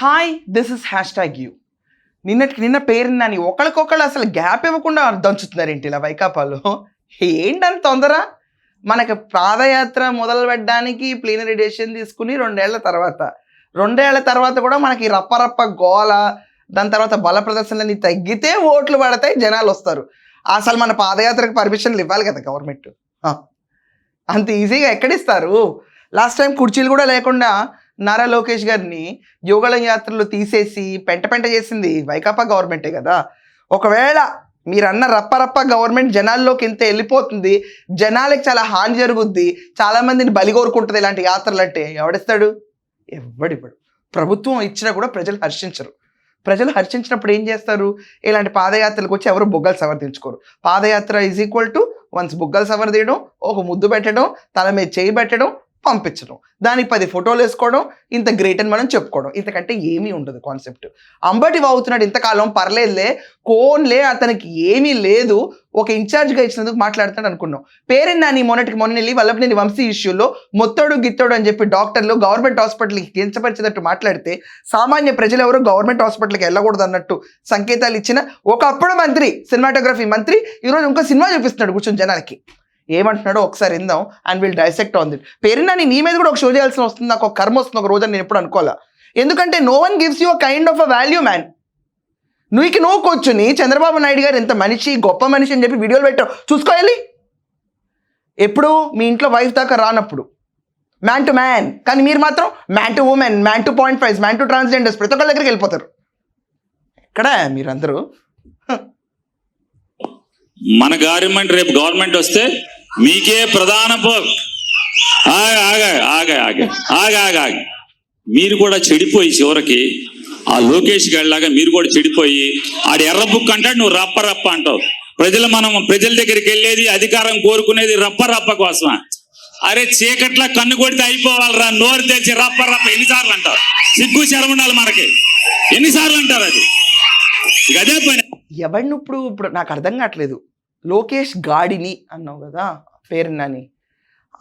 Hi this is hashtag you నిన్నటికి నిన్న పేరుందని ఒకరికొకళ్ళు అసలు గ్యాప్ ఇవ్వకుండా దంచుతున్నారేంటి ఇలా వైకాపాలో? ఏంటని తొందర? మనకి పాదయాత్ర మొదలు పెట్టడానికి ప్లీనరీ డెసిషన్ తీసుకుని రెండేళ్ళ తర్వాత. రెండేళ్ళ తర్వాత కూడా మనకి రప్పరప్ప గోల దాని తర్వాత బల ప్రదర్శనలన్నీ తగ్గితే ఓట్లు పడతాయి జనాలు వస్తారు. అసలు మన పాదయాత్రకు పర్మిషన్లు ఇవ్వాలి కదా గవర్నమెంట్ అంత ఈజీగా ఎక్కడిస్తారు? లాస్ట్ టైం కుర్చీలు కూడా లేకుండా నారా లోకేష్ గారిని యోగళ యాత్రలు తీసేసి పెంట పెంట చేసింది వైకాపా గవర్నమెంటే కదా. ఒకవేళ మీరు అన్న రప్పరప్ప గవర్నమెంట్ జనాల్లోకి ఇంత వెళ్ళిపోతుంది జనాలకి చాలా హాని జరుగుద్ది చాలామందిని బలి కోరుకుంటుంది ఇలాంటి యాత్రలు అంటే ఎవడిస్తాడు? ఎవడివ్వడు. ప్రభుత్వం ఇచ్చినా కూడా ప్రజలు హర్షించరు. ప్రజలు హర్షించినప్పుడు ఏం చేస్తారు? ఇలాంటి పాదయాత్రలకు వచ్చి ఎవరు బుగ్గలు సవర్దించుకోరు పాదయాత్ర ఈజ్ ఈక్వల్ టు వన్స్ బుగ్గలు సవరదీయడం ఒక ముద్దు పెట్టడం తల మీద చేయి పెట్టడం పంపించడం. దానికి పది ఫోటోలు వేసుకోవడం ఇంత గ్రేట్ అని మనం చెప్పుకోవడం. ఇంతకంటే ఏమీ ఉండదు కాన్సెప్ట్ అంబటి అవుతున్నాడు ఇంతకాలం పర్లేదులే కోన్లే అతనికి ఏమీ లేదు. ఒక ఇన్ఛార్జ్గా ఇచ్చినందుకు మాట్లాడుతాడు అనుకున్నాం. పేరెన్నా నీ మొన్నటికి మొన్న వెళ్ళి వల్లభనేని వంశీ ఇష్యూలో మొత్తడు గిత్తడు అని చెప్పి డాక్టర్లు గవర్నమెంట్ హాస్పిటల్కి కించపరిచేటట్టు మాట్లాడితే సామాన్య ప్రజలు ఎవరు గవర్నమెంట్ హాస్పిటల్కి వెళ్ళకూడదు అన్నట్టు సంకేతాలు ఇచ్చిన ఒకప్పుడు మంత్రి సినిమాటోగ్రఫీ మంత్రి ఈరోజు ఇంకో సినిమా చూపిస్తున్నాడు కూర్చొని జనాలకి. ఏమంటున్నాడో ఒకసారి విందాం and will dissect on that పేరున్నా నీ మీద కూడా ఒక షో చేయాల్సిన వస్తుంది నాకు ఒక కర్మ వస్తుంది ఒక రోజు నేను ఎప్పుడు అనుకోవాలా? ఎందుకంటే no one gives you a kind of a value man నువ్వుకి నువ్వు కూర్చుని చంద్రబాబు నాయుడు గారు ఎంత మనిషి గొప్ప మనిషి అని చెప్పి వీడియోలు పెట్టావు. చూసుకోవాలి ఎప్పుడు మీ ఇంట్లో వైఫ్ దాకా రానప్పుడు. మ్యాన్ టు మ్యాన్ కానీ మీరు మాత్రం man to women man to point five man to transgenders ప్రతి ఒక్కరి దగ్గరికి వెళ్ళిపోతారు. ఎక్కడ మీరందరూ? మన గవర్నమెంట్ రేపు గవర్నమెంట్ వస్తే మీకే ప్రధాన పో- ఆగ ఆగ ఆగ ఆగ ఆగ ఆగ ఆగ. మీరు కూడా చెడిపోయి చివరికి ఆ లోకేష్ గడిలాగా మీరు కూడా చెడిపోయి ఆడు ఎర్ర బుక్ అంటాడు నువ్వు రప్ప రప్ప అంటావు. ప్రజలు మనం ప్రజల దగ్గరికి వెళ్ళేది అధికారం కోరుకునేది రప్ప రప్ప కోసమా? అరే చీకట్లా కన్ను కొడితే అయిపోవాలరా నోరు తెరిచి రప్ప రప్ప ఎన్నిసార్లు అంటారు సిగ్గు శరం ఉండాలి మనకి. ఎన్నిసార్లు అంటారు అది? గదే అదే పని. ఎవడిని ఇప్పుడు ఇప్పుడు నాకు అర్థం కావట్లేదు. లోకేష్ గాడిని అన్నావు కదా పేరున్నాని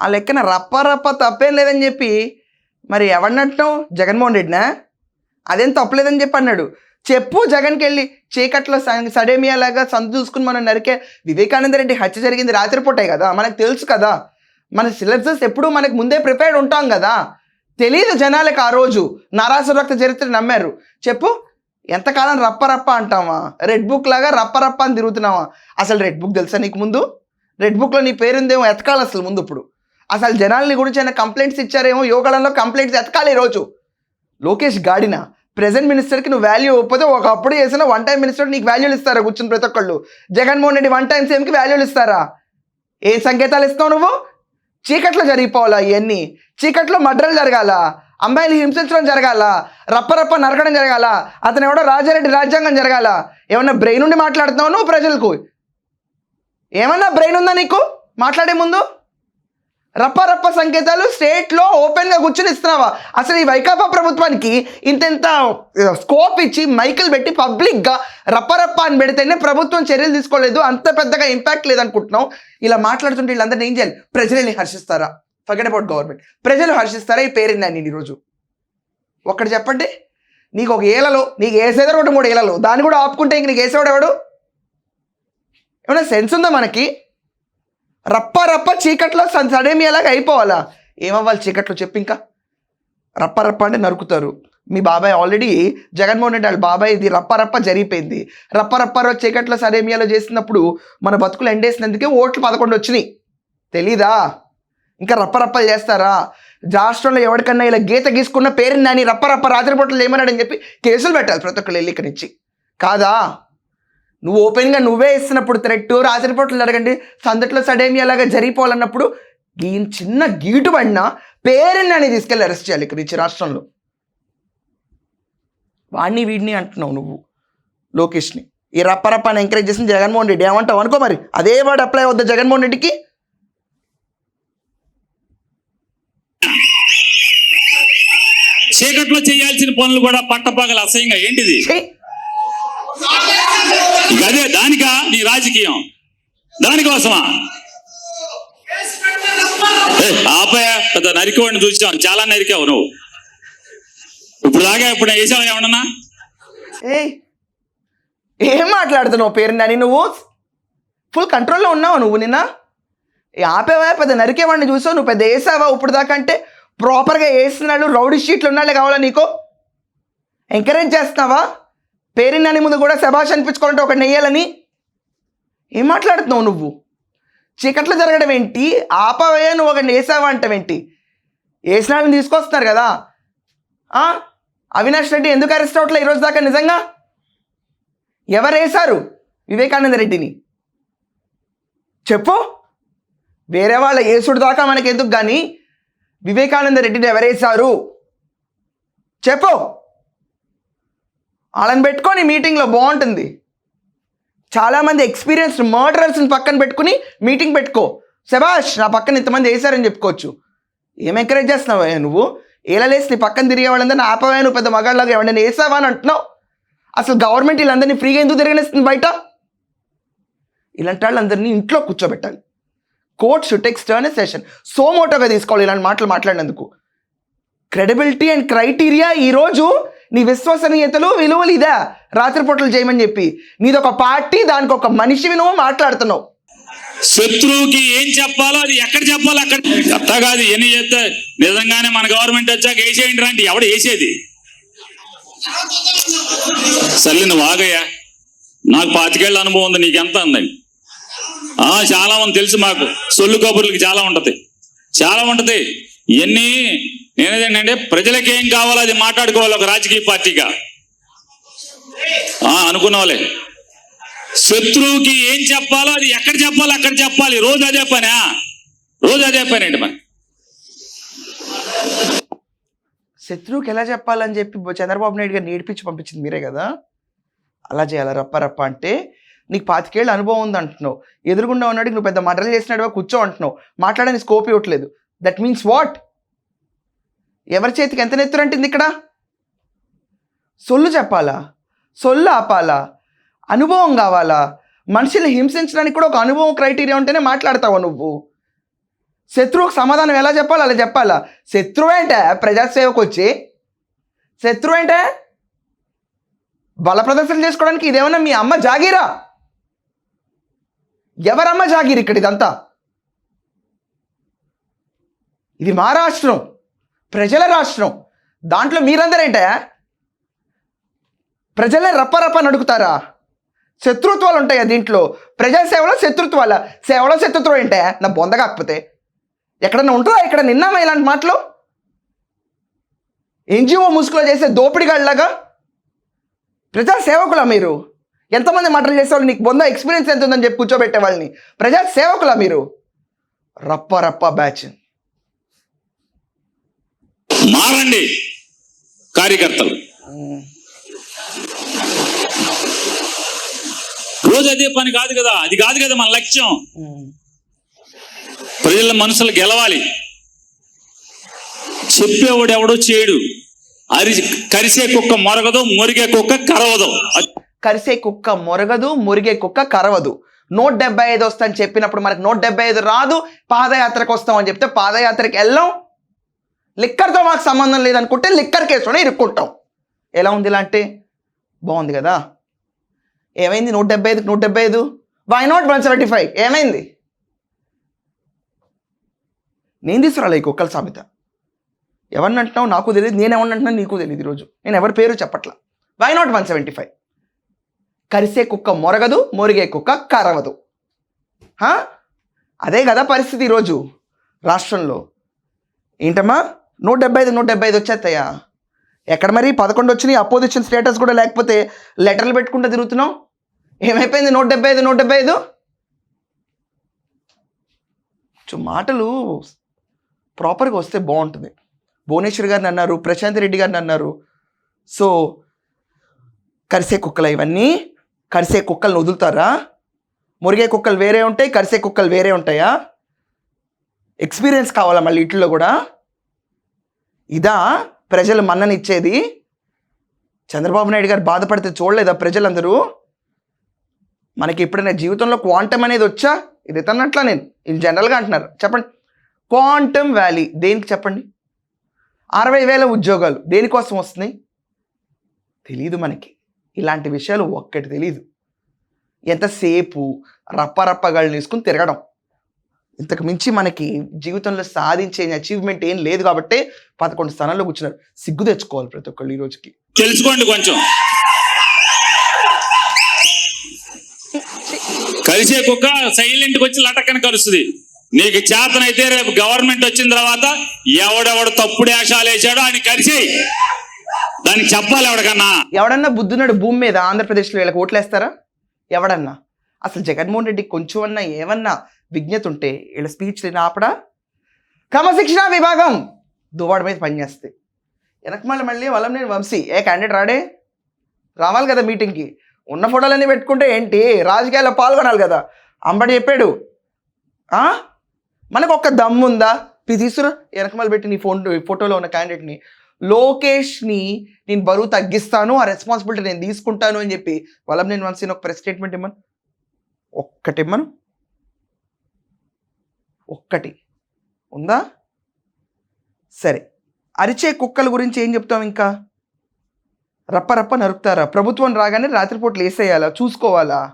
ఆ లెక్కన రప్ప రప్ప తప్పేం లేదని చెప్పి మరి ఎవడినట్టావు జగన్మోహన్ రెడ్డినా? అదేం తప్పలేదని చెప్పి అన్నాడు. చెప్పు జగన్కి వెళ్ళి చీకట్లో సడేమియాలాగా సందు చూసుకుని మనం నరికే వివేకానంద రెడ్డి హత్య జరిగింది రాత్రిపూటే కదా మనకు తెలుసు కదా. మన సిలబసెస్ ఎప్పుడూ మనకు ముందే ప్రిపేర్డ్ ఉంటాం కదా. తెలియదు జనాలకు ఆ రోజు. నారాసురక్త చరిత్ర నమ్మారు. చెప్పు ఎంతకాలం రప్ప రప్ప అంటావా? రెడ్ బుక్ లాగా రప్ప రప్ప అని తిరుగుతున్నావా? అసలు రెడ్ బుక్ తెలుసా నీకు ముందు? రెడ్ బుక్లో నీ పేరుందేమో ఎతకాలి అసలు ముందు ఇప్పుడు. అసలు జనాల్ని గురించి అయినా కంప్లైంట్స్ ఇచ్చారేమో? యోగాలలో కంప్లైంట్స్ ఎతకాలి ఈరోజు లోకేష్ గాడిన ప్రెసెంట్ మినిస్టర్కి నువ్వు వాల్యూ ఇవ్వకపోతే ఒకప్పుడు చేసిన వన్ టైం మినిస్టర్ నీకు వాల్యూలు ఇస్తారా కూర్చుని ప్రతి ఒక్కళ్ళు? జగన్మోహన్ రెడ్డి వన్ టైం సేమ్కి వాల్యూలు ఇస్తారా? ఏ సంకేతాలు ఇస్తావు నువ్వు? చీకట్లో జరిగిపోవాలా ఇవన్నీ చీకట్లో మడ్రలు జరగాల? అమ్మాయిలు హింసించడం జరగాల? రప్పరప్ప నరకడం జరగాల? అతను ఎవడో రాజారెడ్డి రాజ్యాంగం జరగాల? ఏమన్నా బ్రెయిన్ ఉండి మాట్లాడుతున్నావు నువ్వు ప్రజలకు? ఏమన్నా బ్రెయిన్ ఉందా నీకు? మాట్లాడే ముందు? రప్పరప్ప సంకేతాలు స్టేట్లో ఓపెన్గా కూర్చొని ఇస్తున్నావా? అసలు ఈ వైకాపా ప్రభుత్వానికి ఇంత ఇంత స్కోప్ ఇచ్చి మైకులు పెట్టి పబ్లిక్గా రప్పరప్ప అని పెడితేనే ప్రభుత్వం చర్యలు తీసుకోలేదు అంత పెద్దగా ఇంపాక్ట్ లేదనుకుంటున్నాం ఇలా మాట్లాడుతుంటే వీళ్ళందరినీ ఏం చేయాలి? ప్రజలని హర్షిస్తారా? ఫర్గెట్ అబౌట్ గవర్నమెంట్ ప్రజలు హర్షిస్తారా? ఈ పేరున్నా నేను ఈరోజు? ఒక్కటి చెప్పండి. నీకు ఒక ఏలలో నీకు వేసేదో ఒకటి మూడు ఏలలో దాన్ని కూడా ఆపుకుంటే ఇంక నీకు వేసేవాడు ఎవడు? ఏమైనా సెన్స్ ఉందా మనకి? రప్ప రప్ప చీకట్లో సన్ సడేమియాలాగా అయిపోవాలా? ఏమవ్వాలి చీకట్లో చెప్పి ఇంకా? రప్ప రప్ప అంటే నరుకుతారు. మీ బాబాయ్ ఆల్రెడీ జగన్మోహన్ రెడ్డి వాళ్ళ బాబాయ్ ఇది రప్ప రప్ప జరిగిపోయింది. రప్ప చీకట్లో సడేమియాలో చేసినప్పుడు మన బతుకులు ఎండేసినందుకే ఓట్లు పదకొండు వచ్చినాయి. తెలీదా? ఇంకా రప్ప రప్పలు చేస్తారా? రాష్ట్రంలో ఎవరికన్నా ఇలా గీత గీసుకున్న పేరుని నాని రప్ప రప్ప రాత్రిపూటలు ఏమన్నాడని చెప్పి కేసులు పెట్టాలి ప్రతి ఒక్కళ్ళు వెళ్ళి ఇక్కడి నుంచి. కాదా? నువ్వు ఓపెన్గా నువ్వే ఇస్తున్నప్పుడు థ్రెట్ రాత్రిపూటలు జరగండి సందట్లో సడేమియాలాగా జరిగిపోవాలన్నప్పుడు ఈ చిన్న గీటు పడినా పేరుని అని తీసుకెళ్ళి అరెస్ట్ చేయాలి ఇక్కడ నుంచి రాష్ట్రంలో. వాడిని వీడిని అంటున్నావు నువ్వు లోకేష్ని. ఈ రప్పరప్పని ఎంకరేజ్ చేసిన జగన్మోహన్ రెడ్డి. ఏమంటావు అనుకో మరి. అదే వాడు అప్లై అవుద్దా జగన్మోహన్ రెడ్డికి? చీకట్లో చేయాల్సిన పనులు కూడా పట్టపగల అసహ్యంగా. ఏంటిది? అదే దానికా? నీ రాజకీయం. దానికోసమా? ఏ, ఆపయ పెద్ద నరికోడిని చూసాం చాలా నరికావు నువ్వు. ఇప్పుడు దాకా ఇప్పుడు వేసావు ఏమన్నా ఏం మాట్లాడుతున్నావు పేరు నాని నువ్వు? ఫుల్ కంట్రోల్లో ఉన్నావు నువ్వు నిన్న? ఆపేవా? పెద్ద నరికేవాడిని చూసావు? నువ్వు పెద్ద వేసావా ఇప్పుడు దాకా అంటే? ప్రాపర్గా వేస్తున్నాడు రౌడీ షీట్లు ఉన్నాళ్ళే కావాలా నీకు? ఎంకరేజ్ చేస్తున్నావా? పేరు ముందు కూడా శభాష్ అనిపించుకోవాలంటే ఒకటి నెయ్యాలని ఏం మాట్లాడుతున్నావు నువ్వు? చీకట్లో జరగడం ఏంటి? ఆపవే నువ్వు ఒకటి వేసావా అంటావేంటి వేసిన వాళ్ళని తీసుకొస్తున్నారు కదా. అవినాష్ రెడ్డి ఎందుకు అరెస్ట్ అవట్లే ఈరోజు దాకా నిజంగా? ఎవరు వేశారు వివేకానంద రెడ్డిని? చెప్పు. వేరే వాళ్ళ యేసుడు దాకా మనకి ఎందుకు కానీ వివేకానంద రెడ్డిని ఎవరేశారు చెప్పు. వాళ్ళని పెట్టుకొని మీటింగ్లో బాగుంటుంది. చాలామంది ఎక్స్పీరియన్స్డ్ మర్డరర్స్ని పక్కన పెట్టుకుని మీటింగ్ పెట్టుకో. శభాష్ నా పక్కన ఇంతమంది వేశారని చెప్పుకోవచ్చు. ఏం ఎంకరేజ్ చేస్తున్నావు నువ్వు? ఏలలేసి నీ పక్కన తిరిగే వాళ్ళందరినీ ఆపవే నువ్వు పెద్ద మగాళ్ళగా ఎవరైనా వేసావా అని అంటున్నావు? అసలు గవర్నమెంట్ వీళ్ళందరినీ ఫ్రీగా ఎందుకు తిరగనిస్తుంది బయట? ఇలాంటి వాళ్ళందరినీ ఇంట్లో కూర్చోబెట్టాలి. Court should take stern action సోమోటోగా తీసుకోవాలి ఇలాంటి మాటలు మాట్లాడినందుకు. క్రెడిబిలిటీ అండ్ క్రైటీరియా ఈరోజు నీ విశ్వసనీయతలు విలువలు ఇదా? రాత్రిపూటలు చేయమని చెప్పి. నీది ఒక పార్టీ దానికి ఒక మనిషివి నువ్వు మాట్లాడుతున్నావు. శత్రువుకి ఏం చెప్పాలో అది ఎక్కడ చెప్పాలో అక్కడ. అట్టా కాదు ఎన్ని చేస్తే నిజంగానే మన గవర్నమెంట్ వచ్చాక వేసేయండి రండి ఎవడు వేసేది? సర్లే నువ్వు ఆగయ్యా. నాకు పాతికేళ్ళ అనుభవం ఉంది నీకెంత అందండి ఆ చాలా మంది తెలుసు మాకు. సొల్లు కబుర్లకి చాలా ఉంటది. చాలా ఉంటది. ఇవన్నీ నేనేదంటే ప్రజలకి ఏం కావాలో అది మాట్లాడుకోవాలి ఒక రాజకీయ పార్టీగా. ఆ శత్రువుకి ఏం చెప్పాలో అది ఎక్కడ చెప్పాలో అక్కడ చెప్పాలి. రోజు అదే పనా? రోజు అదే పనేంటి మన శత్రువుకి ఎలా చెప్పాలని చెప్పి చంద్రబాబు నాయుడు గారు నేర్పించి పంపించింది మీరే కదా? అలా చేయాలి రప్ప రప్ప అంటే? నీకు పాతికేళ్ళ అనుభవం ఉంది అంటున్నావు. ఎదురుగుండా ఉన్నాడు నువ్వు పెద్ద మటలు చేసినాడు కూర్చో అంటున్నావు. మాట్లాడడానికి స్కోప్ ఇవ్వట్లేదు. దట్ మీన్స్ వాట్ ఎవరి చేతికి ఎంత నెత్తురంటుంది ఇక్కడ? సొల్లు చెప్పాలా? సొల్లు ఆపాలా? అనుభవం కావాలా? మనుషుల్ని హింసించడానికి కూడా ఒక అనుభవం క్రైటీరియా ఉంటేనే మాట్లాడతావు నువ్వు? శత్రువుకు సమాధానం ఎలా చెప్పాలి అలా చెప్పాలా? శత్రువు ఏంటే? ప్రజాసేవకు వచ్చి? శత్రువు ఏంటే? బల ప్రదర్శన చేసుకోవడానికి ఇదేమన్నా మీ అమ్మ జాగీరా? ఎవరమ్మ జాగీర్ ఇక్కడ ఇదంతా? ఇది మహారాష్ట్రం ప్రజల రాష్ట్రం. దాంట్లో మీరందరేంటే ప్రజలే రప్పరప్ప నడుకుతారా? శత్రుత్వాలు ఉంటాయా దీంట్లో ప్రజాసేవలో శత్రుత్వాల సేవలో శత్రుత్వం ఏంటే నా బొంద కాకపోతే. ఎక్కడన్నా ఉంటుందా ఇక్కడ నిన్నామా ఇలాంటి మాటలు? ఎన్జిఓ ముసుగులో చేసే దోపిడిగాళ్ళలాగా? ప్రజా సేవకులా మీరు? ఎంతమంది మాటలు చేసేవాళ్ళు? నీకు బొంద ఎక్స్పీరియన్స్ ఎంత ఉందని చెప్పి కూర్చోబెట్టే వాళ్ళని. ప్రజా సేవకులా మీరు? రప్ప రప్ప బ్యాచ్ మారండి కార్యకర్తలు. రోజు అదే పని కాదు కదా అది కాదు కదా మన లక్ష్యం. ప్రజల మనసులు గెలవాలి. చెప్పేవాడు ఎవడో చేయడు. అరి కరిసే కుక్క మొరగదు మురిగే కుక్క కరవదు. అది కరిసే కుక్క మొరగదు మురిగే కుక్క కరవదు. నూట డెబ్బై ఐదు వస్తా అని చెప్పినప్పుడు మనకు నూట డెబ్బై ఐదు రాదు పాదయాత్రకు వస్తామని చెప్తే పాదయాత్రకి వెళ్ళాం లిక్కర్తో మాకు సంబంధం లేదనుకుంటే లిక్కర్ కేసులోనే ఇరుక్కుంటాం. ఎలా ఉంది ఇలా అంటే? బాగుంది కదా. ఏమైంది? నూట డెబ్బై ఐదుకి నూట డెబ్బై ఐదు? Why not one seventy five ఏమైంది? నేను తీసుకురాలే ఈ కుక్కల సామెత. ఎవరిని అంటున్నావు? నాకు తెలియదు. నేను ఎవరిని అంటున్నాను? నీకు తెలియదు ఈరోజు నేను ఎవరి పేరు చెప్పట్లా. Why not one seventy five కరిసే కుక్క మొరగదు మొరిగే కుక్క కరవదు. అదే కదా పరిస్థితి ఈరోజు రాష్ట్రంలో. ఏంటమ్మా? నూట డెబ్బై ఐదు నూట డెబ్బై ఐదు వచ్చేస్తాయా? ఎక్కడ మరి పదకొండు వచ్చినాయి అపోజిషన్ స్టేటస్ కూడా లేకపోతే లెటర్లు పెట్టుకుంటూ తిరుగుతున్నావు? ఏమైపోయింది నూట డెబ్బై ఐదు నూట డెబ్బై ఐదు చు మాటలు ప్రాపర్గా వస్తే బాగుంటుంది. భువనేశ్వర్ గారిని అన్నారు ప్రశాంత్ రెడ్డి గారిని అన్నారు. సో కరిసే కుక్కలు ఇవన్నీ? కరిసే కుక్కలను వదులుతారా? మురిగే కుక్కలు వేరే ఉంటాయి కరిసే కుక్కలు వేరే ఉంటాయా? ఎక్స్పీరియన్స్ కావాలా మళ్ళీ ఇట్లో కూడా? ఇదా ప్రజలు మన్ననిచ్చేది? చంద్రబాబు నాయుడు గారు బాధపడితే చూడలేదా ప్రజలందరూ? మనకి ఎప్పుడైనా జీవితంలో క్వాంటమ్ అనేది వచ్చా? ఇది తన్నట్లా నేను ఇన్ జనరల్గా అంటున్నారు. చెప్పండి. క్వాంటమ్ వ్యాలీ దేనికి చెప్పండి? అరవై వేల ఉద్యోగాలు దేనికోసం వస్తున్నాయి? తెలీదు మనకి. ఇలాంటి విషయాలు ఒక్కటి తెలీదు. ఎంతసేపు రప్పరప్పగాళ్ళు తీసుకుని తిరగడం. ఇంతకు మించి మనకి జీవితంలో సాధించే అచీవ్మెంట్ ఏం లేదు కాబట్టి పదకొండు స్థానాల్లో కూర్చున్నారు. సిగ్గు తెచ్చుకోవాలి ప్రతి ఒక్కళ్ళు ఈ రోజుకి. తెలుసుకోండి కొంచెం. కలిసే కుక్క సైలెంట్ వచ్చి లటక్కని కలుస్తుంది నీకు చేతనైతే రేపు గవర్నమెంట్ వచ్చిన తర్వాత ఎవడెవడు తప్పుడు వేషాలు వేసాడో ఆయన కలిసేయి. దానికి చెప్పాలి ఎవడికన్నా ఎవడన్నా బుద్ధున్నాడు భూమి మీద ఆంధ్రప్రదేశ్లో వీళ్ళకి ఓట్లేస్తారా? ఎవడన్నా? అసలు జగన్మోహన్ రెడ్డి కొంచెం అన్నా ఏమన్నా విజ్ఞత ఉంటే వీళ్ళ స్పీచ్ ఆపడా? క్రమశిక్షణ విభాగం! దువ్వాడ మీద పనిచేస్తే వెనక మళ్ళీ మళ్ళీ వాళ్ళం నేను వంశీ. ఏ క్యాండిడేట్ రాడే? రావాలి కదా మీటింగ్కి ఉన్న ఫోటోలన్నీ పెట్టుకుంటే ఏంటి? రాజకీయాల్లో పాల్గొనాలి కదా. అంబడి చెప్పాడు. మనకు ఒక్క దమ్ముందా? ఇది తీసుకురా వెనకమాల పెట్టి నీ ఫోన్ ఫోటోలో ఉన్న క్యాండిడేట్ని లోకేష్ని నేను బరువు తగ్గిస్తాను ఆ రెస్పాన్సిబిలిటీ నేను తీసుకుంటాను అని చెప్పి వలం నేను వంశీని ఒక ప్రెస్ స్టేట్మెంట్ ఇమ్మను. ఒక్కటి ఇమ్మను. ఒక్కటి. ఉందా? సరే. అరిచే కుక్కల గురించి ఏం చెప్తాం ఇంకా? రప్ప రప్ప నరుకుతారా? ప్రభుత్వం రాగానే రాత్రిపూట్లు వేసేయాలా చూసుకోవాలా?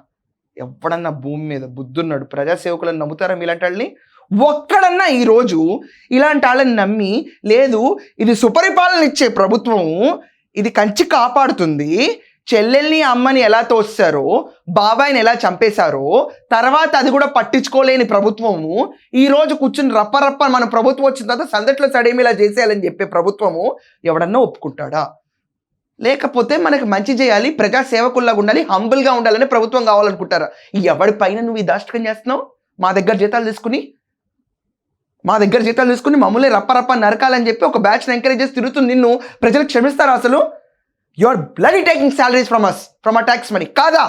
ఎవడన్నా భూమి మీద బుద్ధున్నాడు ప్రజాసేవకులను నమ్ముతారా మీలాంటి వాళ్ళని? ఒక్కడన్నా ఈరోజు ఇలాంటి వాళ్ళని నమ్మి లేదు ఇది సుపరిపాలన ఇచ్చే ప్రభుత్వము ఇది కంచి కాపాడుతుంది చెల్లెల్ని అమ్మని ఎలా తోస్తారో బాబాయిని ఎలా చంపేశారో తర్వాత అది కూడా పట్టించుకోలేని ప్రభుత్వము. ఈ రోజు కూర్చుని రప్ప రప్ప మన ప్రభుత్వం వచ్చిన తర్వాత సందట్లో సడేమిలా చేసేయాలని చెప్పే ప్రభుత్వము ఎవడన్నా ఒప్పుకుంటాడా? లేకపోతే మనకు మంచి చేయాలి ప్రజా సేవకుల్లాగా ఉండాలి హంబుల్గా ఉండాలని ప్రభుత్వం కావాలనుకుంటారా? ఎవడి పైన నువ్వు ఈ దాష్టకం చేస్తున్నావు? మా దగ్గర జీతాలు తీసుకుని మా దగ్గర జీతాలు తీసుకుని మమ్మల్ని రప్ప రప్ప నరకాలని చెప్పి ఒక బ్యాచ్ని ఎంకరేజ్ చేసి తిరుగుతుంది నిన్ను ప్రజలు క్షమిస్తారా అసలు? You are bloody taking salaries from us from a tax money కాదా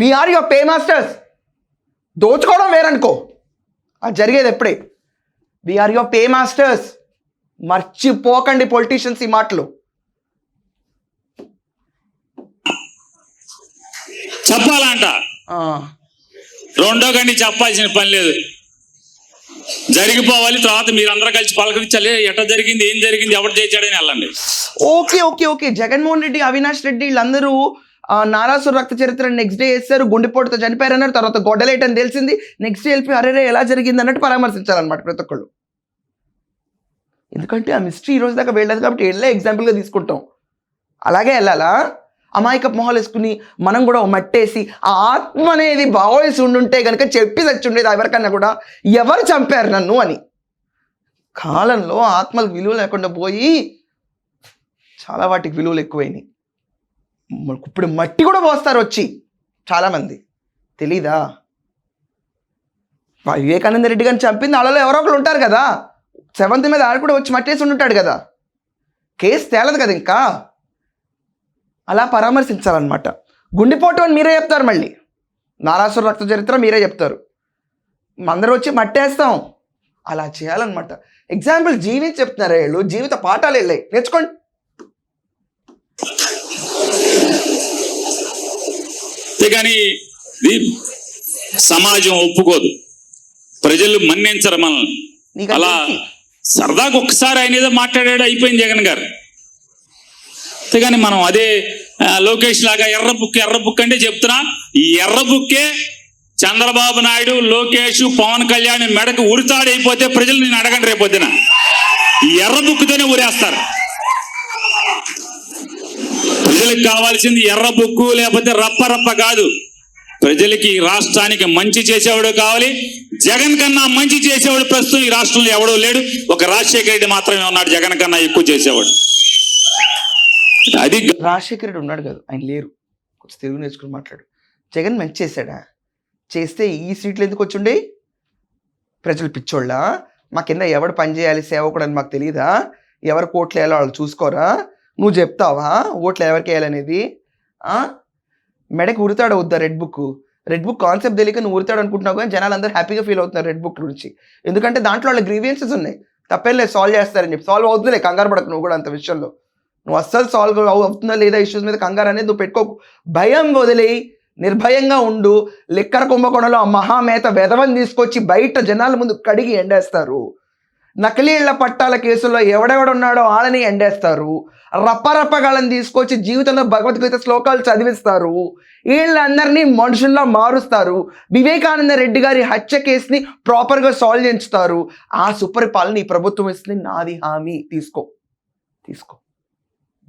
వీఆర్ యువర్ పే మాస్టర్స్ దోచుకోవడం వేరనుకో. అది జరిగేది ఎప్పుడే. వీఆర్ యువర్ పే మాస్టర్స్ మర్చిపోకండి పొలిటీషియన్స్ ఈ మాటలు. చెప్పాలంట. రెండో గండి చెప్పాల్సిన పని లేదు. జరిగిపోవాలి తర్వాత మీరు అందరూ కలిసి పలకరించాలి. ఎట జరిగింది ఏం జరిగింది ఎవరు చేశాడని వెళ్ళండి. Okay okay okay. Jaganmohan Reddy Avinash Reddy వీళ్ళందరూ నారాసు నారాసుర రక్త చరిత్ర నెక్స్ట్ డే వేస్తారు. గుండెపోటుతో చనిపోయారన్నారు. తర్వాత గొడ్డలేటని తెలిసింది. నెక్స్ట్ డే వెళ్ళిపోయి అరే ఎలా జరిగింది? అన్నట్టు పరామర్శించాలన్నమాట ప్రతి ఒక్కళ్ళు. ఎందుకంటే ఆ మిస్టరీ ఈ రోజు దాకా వెళ్ళదు కాబట్టి వెళ్ళే ఎగ్జాంపుల్గా తీసుకుంటాం. అలాగే వెళ్ళాలా? అమాయక మొహాలు వేసుకుని మనం కూడా మట్టేసి ఆ ఆత్మ అనేది బావోసి ఉండుంటే కనుక చెప్పి చచ్చుండేది ఎవరికన్నా కూడా ఎవరు చంపారు నన్ను అని. కాలంలో ఆత్మలకు విలువ లేకుండా పోయి చాలా వాటికి విలువలు ఎక్కువైనాయి. ఇప్పుడు మట్టి కూడా పోస్తారు వచ్చి చాలామంది. తెలీదా? వివేకానంద రెడ్డి గారిని చంపింది వాళ్ళలో ఎవరో ఒకరు ఉంటారు కదా. సెవెంత్ మీద ఆడు కూడా వచ్చి మట్టేసి ఉంటాడు కదా. కేసు తేలదు కదా ఇంకా. అలా పరామర్శించాలన్నమాట. గుండెపోటు అని మీరే చెప్తారు మళ్ళీ. నారాసుర రక్త చరిత్ర మీరే చెప్తారు. అందరూ వచ్చి మట్టేస్తాం. అలా చేయాలన్నమాట. ఎగ్జాంపుల్ జీవించి చెప్తున్నారు వీళ్ళు. జీవిత పాఠాలు వెళ్ళాయి నేర్చుకోండి. కానీ ఇది సమాజం ఒప్పుకోదు. ప్రజలు మన్నించరు మనల్ని. అలా సరదాగా ఒక్కసారి ఆయన ఏదో మాట్లాడాడు అయిపోయింది జగన్ గారు. అంతేగాని మనం అదే లోకేష్ లాగా ఎర్ర బుక్ ఎర్ర బుక్ అంటే చెప్తున్నా ఈ ఎర్ర బుక్కే చంద్రబాబు నాయుడు లోకేష్ పవన్ కళ్యాణ్ మెడకు ఉరితాడైపోతే ప్రజలు నేను అడగండి రేపొద్దున ఈ ఎర్ర బుక్తోనే ఊరేస్తారు. ప్రజలకు కావాల్సింది ఎర్ర బుక్కు లేకపోతే రప్ప రప్ప కాదు. ప్రజలకి ఈ రాష్ట్రానికి మంచి చేసేవాడు కావాలి. జగన్ కన్నా మంచి చేసేవాడు ప్రస్తుతం ఈ రాష్ట్రంలో ఎవడో లేడు. ఒక రాజశేఖర రెడ్డి మాత్రమే ఉన్నాడు జగన్ కన్నా ఎక్కువ చేసేవాడు. అది రాజశేఖర రెడ్డి ఉన్నాడు కదా ఆయన లేరు. కొంచెం తెలుగు నేర్చుకుని మాట్లాడు. జగన్ మంచి చేశాడా? చేస్తే ఈ సీట్లు ఎందుకు వచ్చుండే? ప్రజలు పిచ్చోళ్ళ? మా కింద ఎవడు పని చేయాలి సేవకుడు అని మాకు తెలియదా ఎవరు కోట్లు వేయాలో వాళ్ళు చూసుకోరా? నువ్వు చెప్తావా? ఓట్లు ఎవరికి వేయాలనేది? మెడకి ఉరితాడు వద్దా red book red book concept తెలియక నువ్వు ఉరితాడు అనుకుంటున్నావు కానీ జనాలు అందరూ హ్యాపీగా ఫీల్ అవుతున్నారు రెడ్ బుక్ గురించి. ఎందుకంటే దాంట్లో వాళ్ళ గ్రీవియన్సెస్ ఉన్నాయి. తప్పేం లేదు సాల్వ్ చేస్తారని చెప్పి. సాల్వ్ అవుతుందిలే కంగారు పడకు నువ్వు కూడా అంత విషయంలో. నువ్వు అస్సలు సాల్వ్ అవుతుందా లేదా ఇష్యూస్ మీద కంగారు అనేది నువ్వు పెట్టుకోకు భయం వదిలి నిర్భయంగా ఉండు. లిక్కర కుంభకోణంలో ఆ మహామేత వెధవని తీసుకొచ్చి బయట జనాల ముందు కడిగి ఎండేస్తారు. నకిలీళ్ళ పట్టాల కేసుల్లో ఎవడెవడున్నాడో వాళ్ళని ఎండేస్తారు. రపరపగాళ్ళని తీసుకొచ్చి జీవితంలో భగవద్గీత శ్లోకాలు చదివిస్తారు. వీళ్ళందరినీ మనుషుల్లో మారుస్తారు. వివేకానంద రెడ్డి గారి హత్య కేసుని ప్రాపర్గా సాల్వ్ చేయించుతారు. ఆ సుపరిపాలన ఈ ప్రభుత్వం ఇస్తుంది. నాది హామీ. తీసుకో. తీసుకో.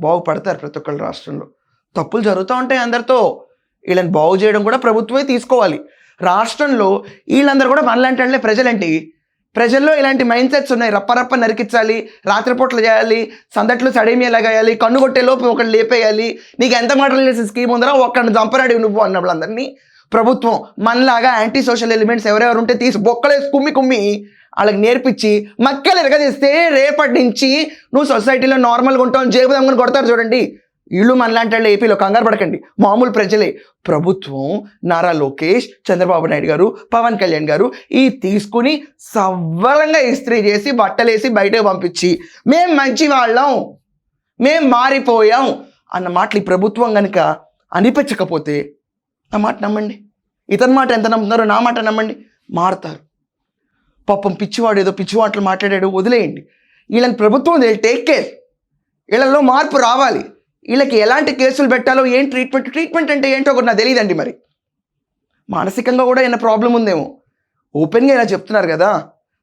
బాగుపడతారు ప్రతి ఒక్కళ్ళు రాష్ట్రంలో. తప్పులు జరుగుతూ ఉంటాయి అందరితో. వీళ్ళని బాగు చేయడం కూడా ప్రభుత్వమే తీసుకోవాలి. రాష్ట్రంలో వీళ్ళందరూ కూడా మనలాంటి వాళ్ళే ప్రజలేంటి ప్రజల్లో ఇలాంటి మైండ్ సెట్స్ ఉన్నాయి. రప్పరప్ప నరికించాలి రాత్రిపూట్లు చేయాలి సందట్లు సడేమియా వేయాలి కన్ను కొట్టే లోపు ఒకటి లేపేయాలి. నీకు ఎంత మాటలు చేసే స్కీమ్ ఉందరా? ఒక్కడిని చంపరాడి నువ్వు అన్నప్పుడు అందరినీ ప్రభుత్వం మనలాగా యాంటీ సోషల్ ఎలిమెంట్స్ ఎవరెవరు ఉంటే తీసి బొక్కలేసి కుమ్మి కుమ్మి వాళ్ళకి నేర్పించి మక్కలు ఎరగదీస్తే రేపటి నుంచి నువ్వు సొసైటీలో నార్మల్గా ఉంటావు జేబు దమ్ముని కొడతారు చూడండి. ఇళ్ళు మనలాంటి వాళ్ళు ఏపీలో కంగారు పడకండి. మామూలు ప్రజలే. ప్రభుత్వం నారా లోకేష్ చంద్రబాబు నాయుడు గారు పవన్ కళ్యాణ్ గారు ఈ తీసుకుని సవ్వరంగా ఇస్త్రీ చేసి బట్టలేసి బయటకు పంపించి మేం మంచి వాళ్ళం. మేం మారిపోయాం. అన్న మాటలు ఈ ప్రభుత్వం కనుక అనిపించకపోతే నా మాట నమ్మండి. ఇతని మాట ఎంత నమ్ముతున్నారో నా మాట నమ్మండి. మారుతారు. పాపం పిచ్చివాడు ఏదో పిచ్చివాట్లు మాట్లాడాడు వదిలేయండి. వీళ్ళని ప్రభుత్వం టేక్ కేర్ వీళ్ళలో మార్పు రావాలి. వీళ్ళకి ఎలాంటి కేసులు పెట్టాలో ఏం ట్రీట్మెంట్ ట్రీట్మెంట్ అంటే ఏంటో కూడా నాకు తెలియదండి మరి. మానసికంగా కూడా ఏమైనా ప్రాబ్లం ఉందేమో. ఓపెన్గా ఇలా చెప్తున్నారు కదా.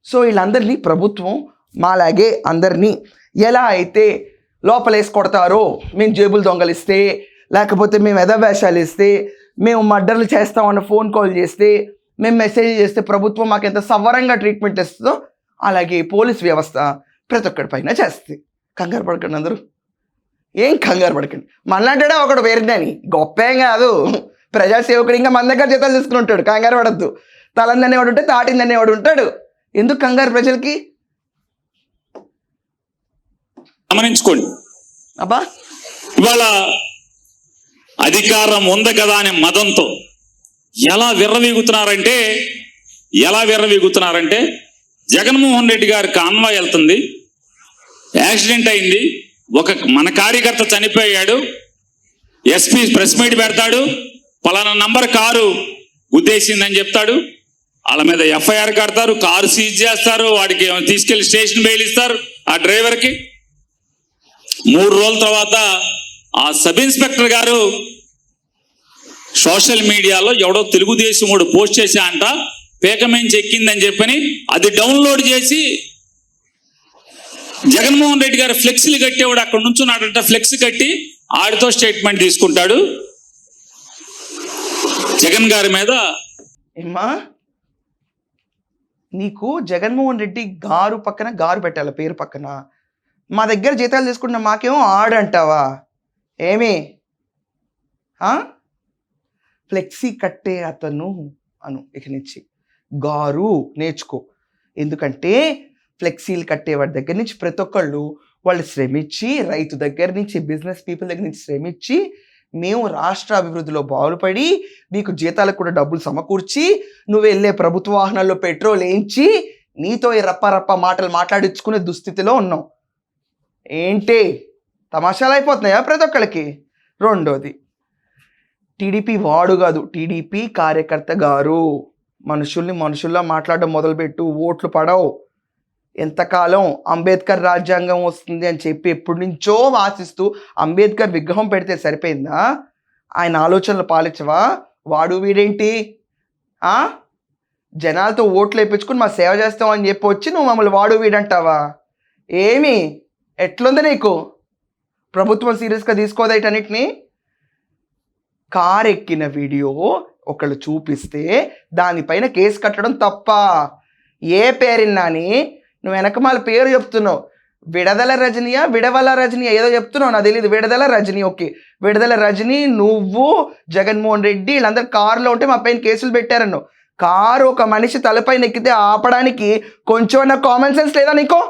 సో వీళ్ళందరినీ ప్రభుత్వం మాలాగే అందరినీ ఎలా అయితే లోపలేసి కొడతారో మేము జేబులు దొంగలిస్తే లేకపోతే మేము ఎదవేషాలు ఇస్తే మేము మర్డర్లు చేస్తామన్న ఫోన్ కాల్ చేస్తే మేము మెసేజ్ చేస్తే ప్రభుత్వం మాకు ఎంత సవరంగా ట్రీట్మెంట్ ఇస్తుందో అలాగే పోలీస్ వ్యవస్థ ప్రతి ఒక్కడి పైన చేస్తుంది. కంగారు పడకండి అందరూ. ఏం కంగారు పడకండి. మనలాంటాడే ఒకడు పేరుందని. గొప్ప ఏం కాదు. ప్రజాసేవకుడు ఇంకా మన దగ్గర జీతాలు తీసుకుని ఉంటాడు. కంగారు పడద్దు. తలందనేవాడు ఉంటే తాటిందనేవాడు ఉంటాడు. ఎందుకు కంగారు ప్రజలకి? గమనించుకోండి. అబ్బా! ఇవాళ అధికారం ఉంది కదా అనే మదంతో ఎలా విర్రవీగుతున్నారంటే ఎలా విర్రవీగుతున్నారంటే జగన్మోహన్ రెడ్డి గారి కాన్వాయ్ వెళ్తుంది యాక్సిడెంట్ అయింది ఒక మన కార్యకర్త చనిపోయాడు ఎస్పీ ప్రెస్ మీట్ పెడతాడు పలానా నంబర్ కారు ఉద్దేశిందని చెప్తాడు వాళ్ళ మీద ఎఫ్ఐఆర్ కడతారు కారు సీజ్ చేస్తారు వాడికి తీసుకెళ్ళి స్టేషన్ బెయిల్ ఇస్తారు ఆ డ్రైవర్కి. మూడు రోజుల తర్వాత ఆ సబ్ ఇన్స్పెక్టర్ గారు సోషల్ మీడియాలో ఎవడో తెలుగుదేశం వాడు పోస్ట్ చేశా అంట పేకమెంచి ఎక్కిందని చెప్పని అది డౌన్లోడ్ చేసి జగన్మోహన్ రెడ్డి గారు ఫ్లెక్సీలు కట్టేవాడు అక్కడ నుంచున్నాడంట ఫ్లెక్స్ కట్టి ఆడితో స్టేట్మెంట్ తీసుకుంటాడు. జగన్ గారి మీద ఏమ్మా? నీకు జగన్మోహన్ రెడ్డి గారు పక్కన గారు పెట్టాలి పేరు పక్కన. మా దగ్గర జీతాలు తీసుకుంటున్న మాకేమో ఆడంటావా? ఏమి? ఆ? ఫ్లెక్సీ కట్టే అతను అను ఇక నుంచి. గారు నేర్చుకో. ఎందుకంటే ఫ్లెక్సీలు కట్టేవాడి దగ్గర నుంచి ప్రతి ఒక్కళ్ళు వాళ్ళు శ్రమించి రైతు దగ్గర నుంచి బిజినెస్ పీపుల్ దగ్గర నుంచి శ్రమించి మేము రాష్ట్ర అభివృద్ధిలో బాగుపడి నీకు జీతాలకు కూడా డబ్బులు సమకూర్చి నువ్వు వెళ్ళే ప్రభుత్వ వాహనాల్లో పెట్రోల్ వేయించి నీతో ఈ రప్ప రప్ప మాటలు మాట్లాడించుకునే దుస్థితిలో ఉన్నాం ఏంటి? తమాషాలు అయిపోతున్నాయా ప్రతి ఒక్కళ్ళకి? రెండోది టీడీపీ వాడు కాదు టీడీపీ కార్యకర్త గారు. మనుషుల్ని మనుషుల్లో మాట్లాడడం మొదలుపెట్టు ఓట్లు పడవు. ఎంతకాలం అంబేద్కర్ రాజ్యాంగం వస్తుంది అని చెప్పి ఎప్పటి నుంచో వాసిస్తూ అంబేద్కర్ విగ్రహం పెడితే సరిపోయిందా? ఆయన ఆలోచనలు పాలించవా? వాడు వీడేంటి? జనాలతో ఓట్లు వేయించుకుని మా సేవ చేస్తాం అని చెప్పి వచ్చి నువ్వు మమ్మల్ని వాడు వీడంటావా? ఏమి? ఎట్లుంది నీకు? ప్రభుత్వం సీరియస్గా తీసుకోదేటన్నిటిని? కార్ ఎక్కిన వీడియో ఒకళ్ళు చూపిస్తే దానిపైన కేసు కట్టడం తప్ప. ఏ పేరిన్నాని నువ్వు వెనకమాల పేరు చెప్తున్నావు. విడదల రజనీయా? విడవల రజనీయా? ఏదో చెప్తున్నావు నాకు తెలియదు విడదల రజనీ ఓకే. విడదల రజనీ నువ్వు జగన్మోహన్ రెడ్డి వీళ్ళందరూ కారులో ఉంటే మా పైన కేసులు పెట్టారను కారు ఒక మనిషి తలపైన ఎక్కితే ఆపడానికి కొంచెం కామన్ సెన్స్ లేదా నీకు?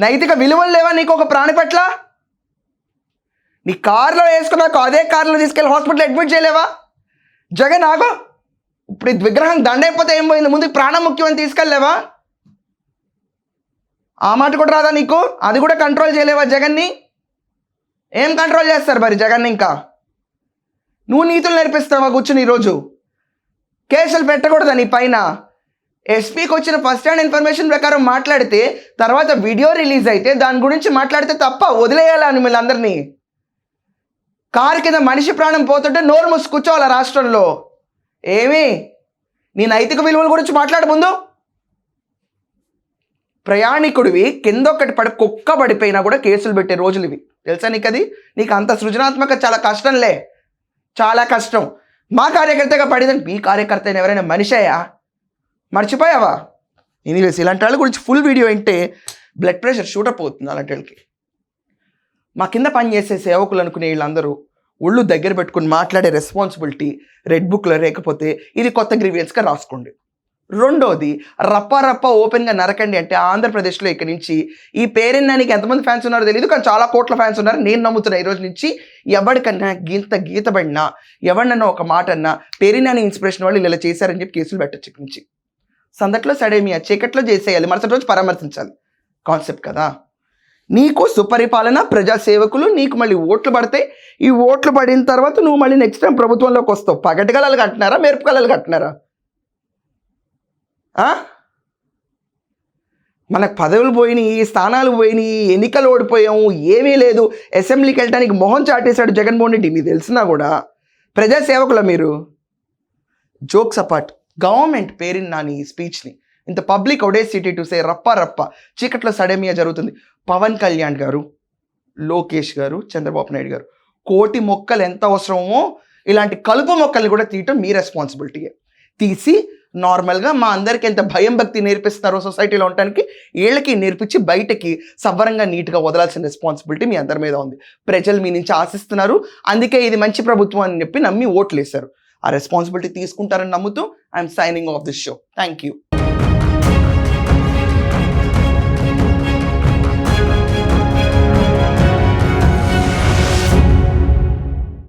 నైతిక విలువలు లేవా నీకు ఒక ప్రాణి పట్ల? నీ కారులో వేసుకున్నాక అదే కారులో తీసుకెళ్ళి హాస్పిటల్ అడ్మిట్ చేయలేవా? జగన్ ఆగో. ఇప్పుడు ఈ విగ్రహం దండైపోతే ఏం పోయింది? ముందు ప్రాణం ముఖ్యం అని తీసుకెళ్ళలేవా? ఆ మాట కూడా రాదా నీకు? అది కూడా కంట్రోల్ చేయలేవా జగన్ని? ఏం కంట్రోల్ చేస్తారు మరి జగన్ ఇంకా? నువ్వు నీతులు నేర్పిస్తావా? కూర్చుని ఈరోజు. కేసులు పెట్టకూడదా నీ పైన? ఎస్పీకి వచ్చిన ఫస్ట్ హ్యాండ్ ఇన్ఫర్మేషన్ ప్రకారం మాట్లాడితే తర్వాత వీడియో రిలీజ్ అయితే దాని గురించి మాట్లాడితే తప్ప వదిలేయాలని అందరినీ? కారు కింద మనిషి ప్రాణం పోతుంటే నోరు మూసి కూర్చోవాలా రాష్ట్రంలో. ఏమి? నీ నైతిక విలువల గురించి మాట్లాడు ముందు. ప్రయాణికుడివి కింద ఒకటి పడి కుక్క పడిపోయినా కూడా కేసులు పెట్టే రోజులు ఇవి తెలుసా నీకు అది నీకు అంత సృజనాత్మక చాలా కష్టంలే. చాలా కష్టం. మా కార్యకర్తగా పడిందని మీ కార్యకర్త ఎవరైనా మనిషయా మర్చిపోయావా? ఎనీవేస్ ఇలాంటి వాళ్ళ గురించి ఫుల్ వీడియో వింటే బ్లడ్ ప్రెషర్ షూట్ అప్ అవుతుంది అలాంటి వాళ్ళకి. మా కింద పనిచేసే సేవకులు అనుకునే వీళ్ళందరూ ఒళ్ళు దగ్గర పెట్టుకుని మాట్లాడే రెస్పాన్సిబిలిటీ రెడ్ బుక్లో లేకపోతే ఇది కొత్త గ్రీవియన్స్గా రాసుకోండి. రెండోది రప్ప రప్ప ఓపెన్గా నరకండి అంటే ఆంధ్రప్రదేశ్లో ఇక్కడి నుంచి ఈ పేరెన్నానికి ఎంతమంది ఫ్యాన్స్ ఉన్నారో తెలియదు కానీ చాలా కోట్ల ఫ్యాన్స్ ఉన్నారు. నేను నమ్ముతున్నా ఈ రోజు నుంచి ఎవరికన్నా గీత గీతబడినా ఎవరినన్నా ఒక మాట అన్నా పేరెన్నాని ఇన్స్పిరేషన్ వాళ్ళు ఇలా చేశారని చెప్పి కేసులు పెట్టచ్చు ఇక్కడి నుంచి. సందట్లో సడేమియా చీకట్లో చేసేయాలి మరుసటి రోజు పరామర్శించాలి. కాన్సెప్ట్ కదా? నీకు సుపరిపాలన ప్రజాసేవకులు నీకు మళ్ళీ ఓట్లు పడతాయి. ఈ ఓట్లు పడిన తర్వాత నువ్వు మళ్ళీ నెక్స్ట్ టైం ప్రభుత్వంలోకి వస్తావు. పగటికలలు కట్టినారా మెరుపుకలలు కట్టినారా? మనకు పదవులు పోయినాయి స్థానాలు పోయినాయి ఎన్నికలు ఓడిపోయాము ఏమీ లేదు. అసెంబ్లీకి వెళ్ళడానికి మొహం చాటేశాడు జగన్మోహన్ రెడ్డి మీకు తెలిసినా కూడా. ప్రజాసేవకుల మీరు? Jokes apart. గవర్నమెంట్ పేరిన నాని స్పీచ్ని ఇంత పబ్లిక్ ఒడే సిటీ టు సే రప్ప రప్ప. చీకట్లో సడేమియా జరుగుతుంది? పవన్ కళ్యాణ్ గారు లోకేష్ గారు చంద్రబాబు నాయుడు గారు. కోటి మొక్కలు ఎంత అవసరమో ఇలాంటి కలుపు మొక్కల్ని కూడా తీయటం మీ రెస్పాన్సిబిలిటీయే. తీసి నార్మల్గా మా అందరికి ఎంత భయం భక్తి నేర్పిస్తున్నారో సొసైటీలో ఉండటానికి వీళ్ళకి నేర్పించి బయటకి సవ్వరంగా నీట్గా వదలాల్సిన రెస్పాన్సిబిలిటీ మీ అందరి మీద ఉంది. ప్రజలు మీ నుంచి ఆశిస్తున్నారు. అందుకే ఇది మంచి ప్రభుత్వం అని చెప్పి నమ్మి ఓట్లు వేశారు ఆ రెస్పాన్సిబిలిటీ తీసుకుంటారని నమ్ముతూ I'm signing off this show. Thank you